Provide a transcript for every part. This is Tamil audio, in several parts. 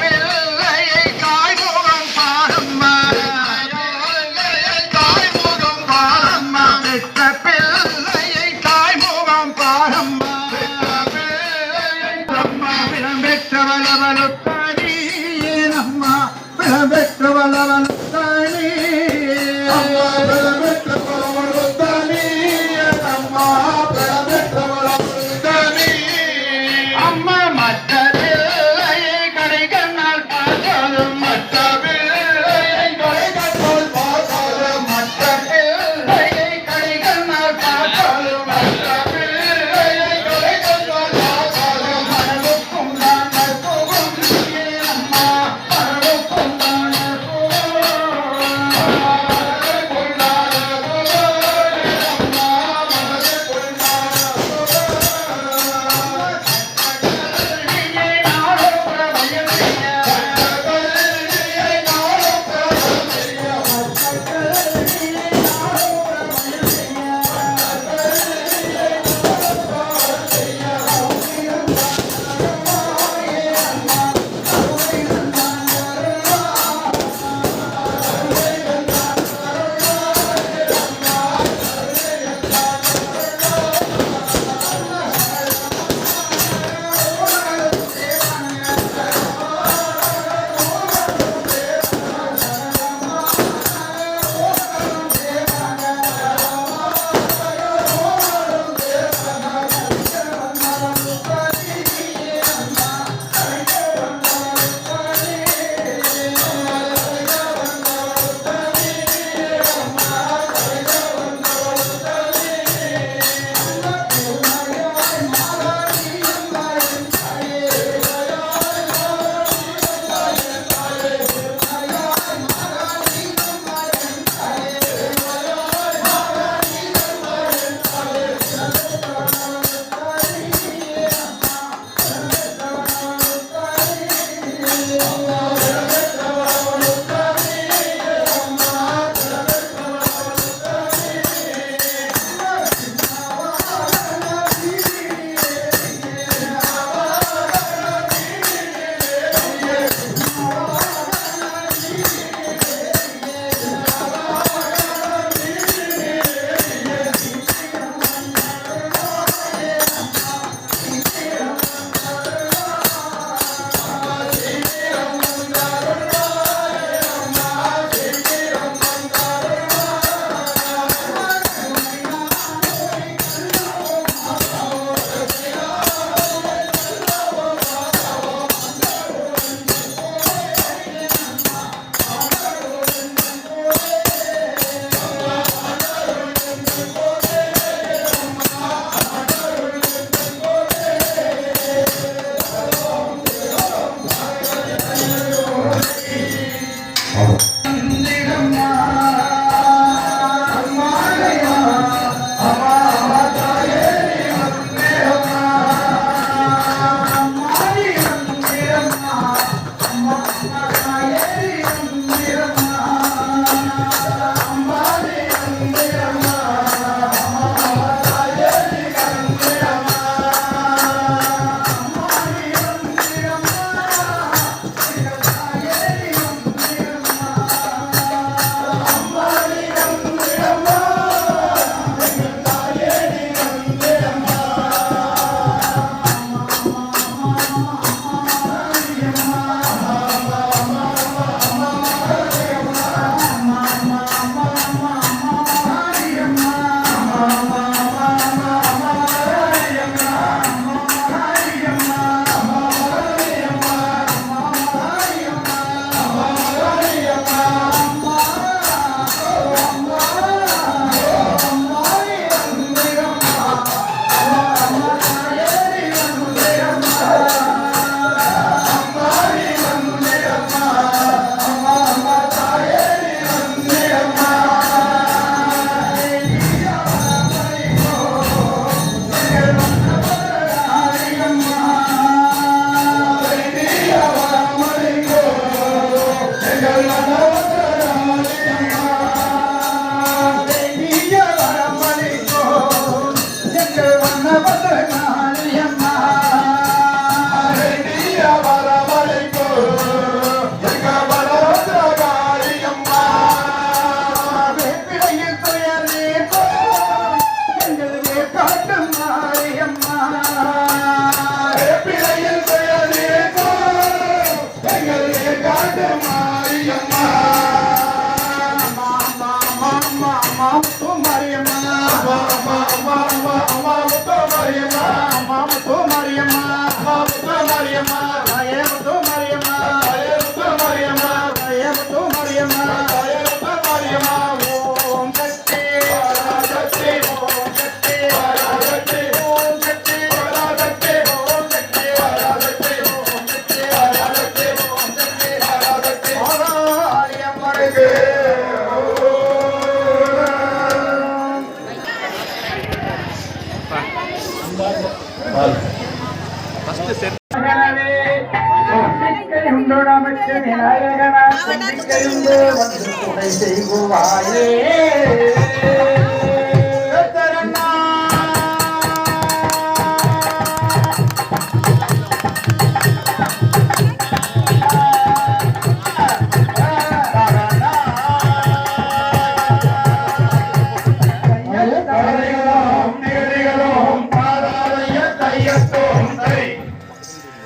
பிள்ளையை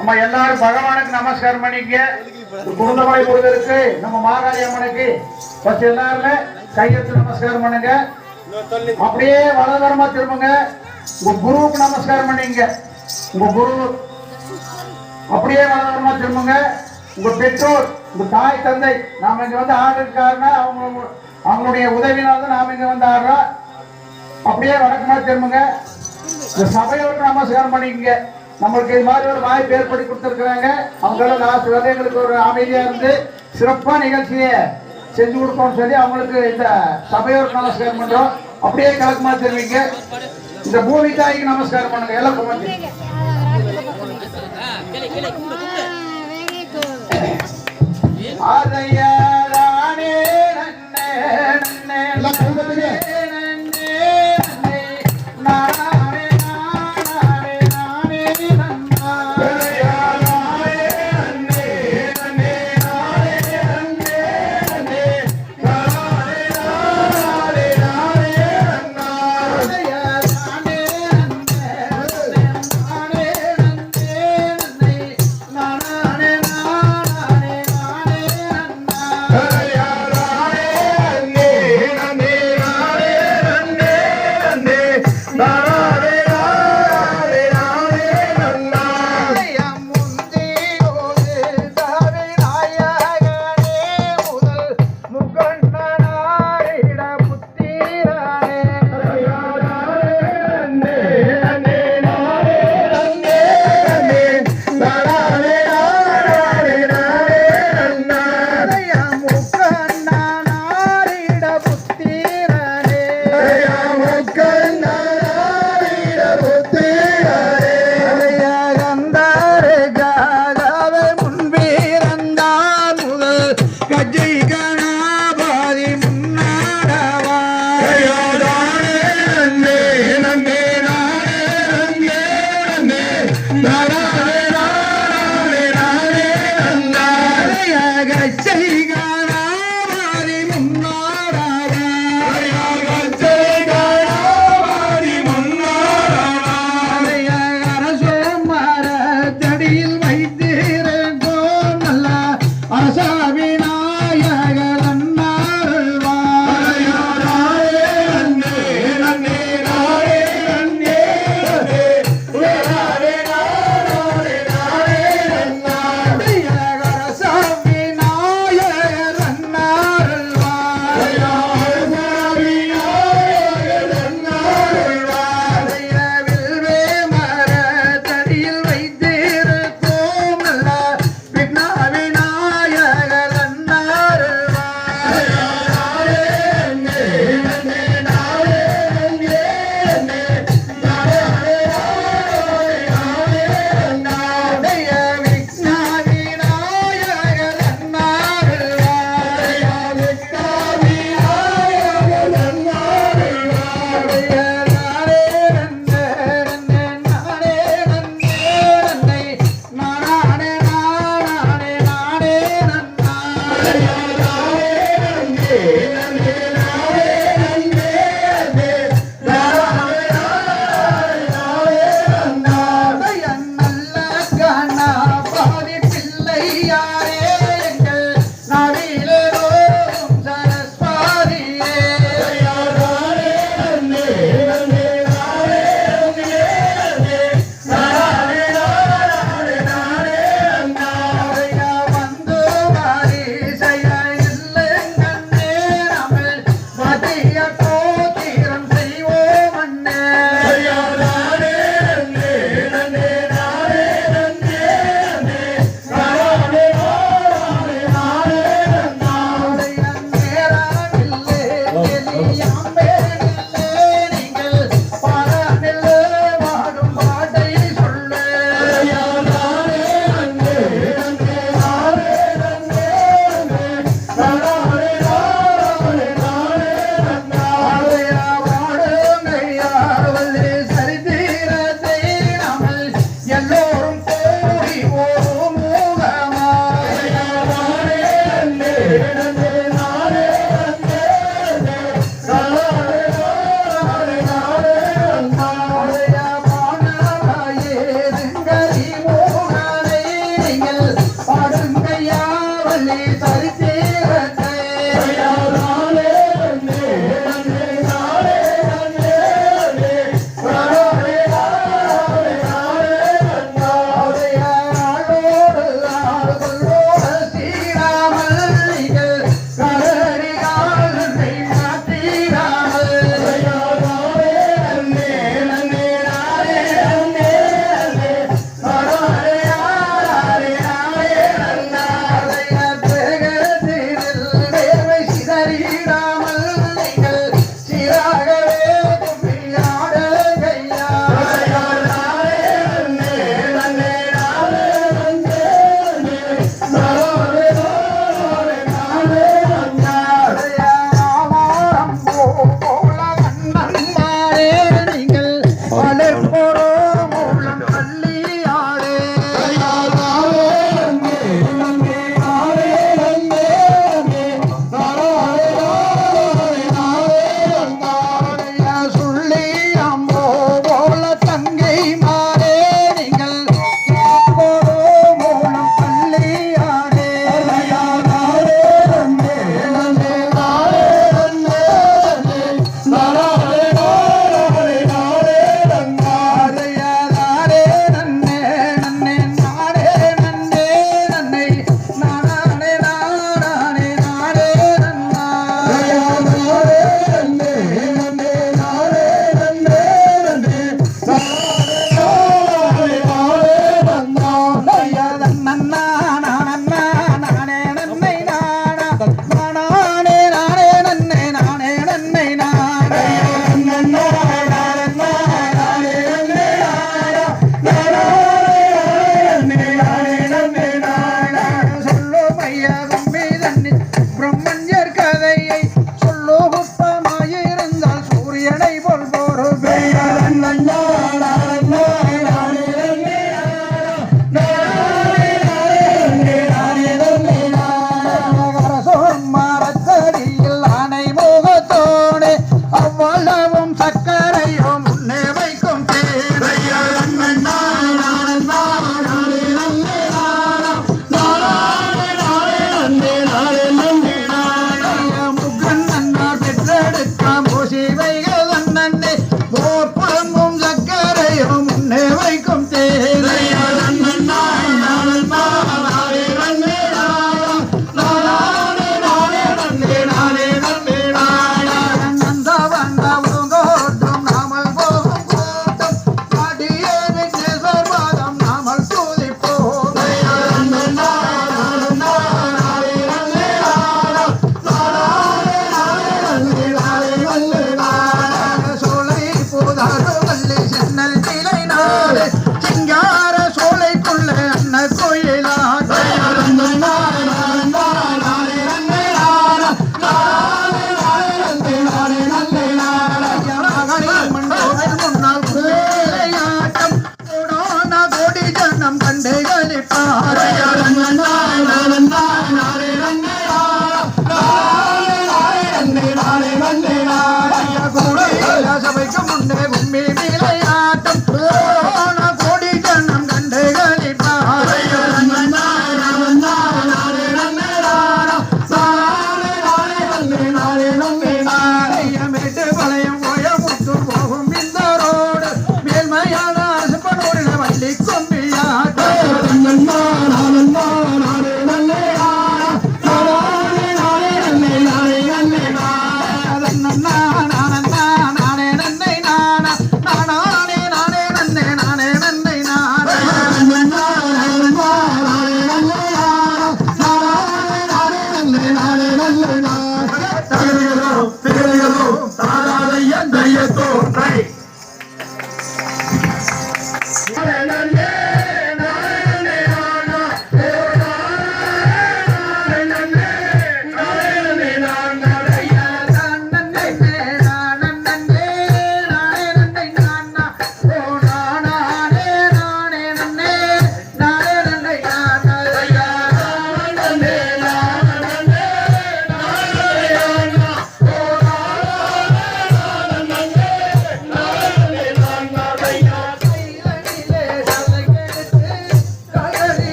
நம்ம எல்லாரும் பகவானுக்கு நமஸ்காரம் பண்ணிக்க. குருந்தமலை முருகருக்கு நம்ம மாகாளி அம்மனுக்கு ஃபர்ஸ்ட் எல்லாருமே கையெழுத்து நமஸ்காரம் பண்ணுங்க. அப்படியே வலதரமா திரும்புங்க. உங்க குருவுக்கு நமஸ்காரம் பண்ணிங்க. உங்க குரு அப்படியே வலதரமா திரும்புங்க. உங்க பெற்றோர் உங்க தாய் தந்தை நாம இங்க வந்து ஆடுறதுக்காரனா அவங்க அவங்களுடைய உதவினால தான் நாம இங்க வந்து ஆடுறோம். அப்படியே வழக்கமா திரும்புங்க. இந்த சபையோடு நமஸ்காரம் பண்ணிக்கங்க. நம்மளுக்கு இது மாதிரி ஒரு வாய்ப்பு ஏற்படுத்தி கொடுத்துருக்குறாங்க. அவங்கள நான் வரை எங்களுக்கு ஒரு அமைதியாக இருந்து சிறப்பாக நிகழ்ச்சியை செஞ்சு கொடுப்போம்னு சொல்லி அவங்களுக்கு இந்த சபையோருக்கு நமஸ்காரம் பண்ணுறோம் அப்படியே கலக்கமா தெரிவிங்க. இந்த பூமி தாய்க்கு நமஸ்காரம் பண்ணுங்க. எல்லாம்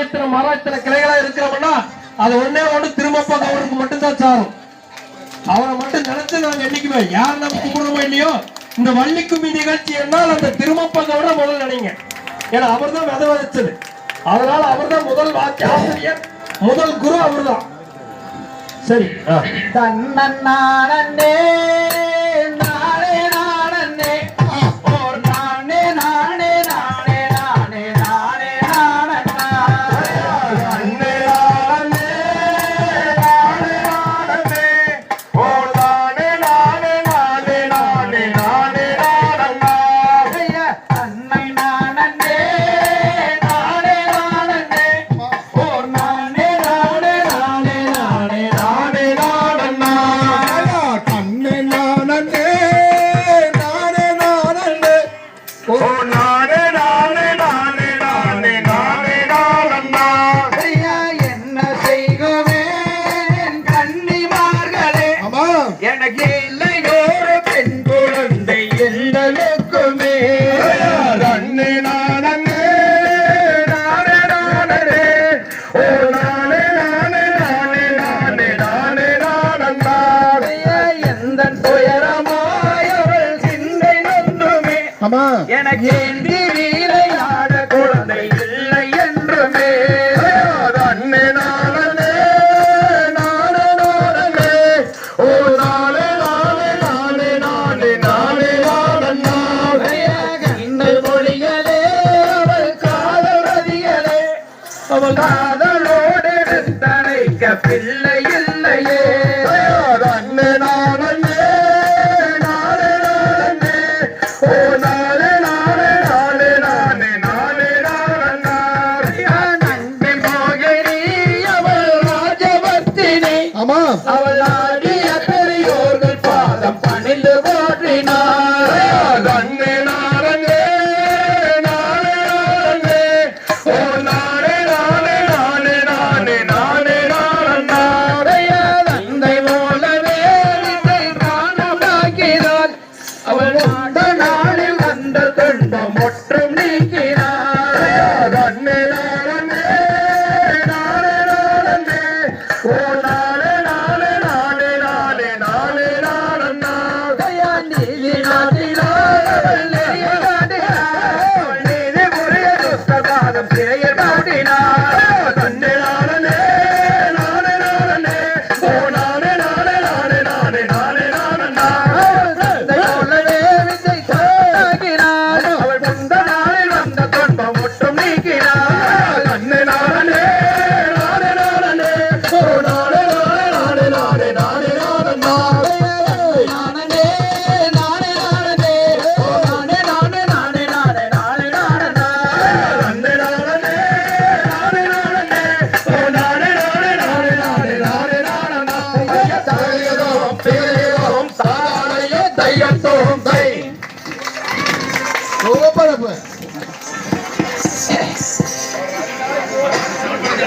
மரம் இத்தனை மரம் இத்தனை கிளைகளா இருக்கிறோம்னா அது ஒன்னே ஒன்று திரும்பப்பா அவருக்கு மட்டும்தான் சாரும். அவரை மட்டும் நினைச்சு நாங்க என்னைக்குமே யார் நம்ம கும்பிடுறோமோ இல்லையோ இந்த வள்ளிக்கும்மி நிகழ்ச்சி என்னால் அந்த திருமப்பகோட முதல் நினைங்க ஏன்னா அவர் தான் விதை விதைச்சது. அதனால அவர் தான் முதல் வாக்கிய ஆசிரியர் முதல் குரு அவர் தான் சரி. தன்னே again, again. I'm.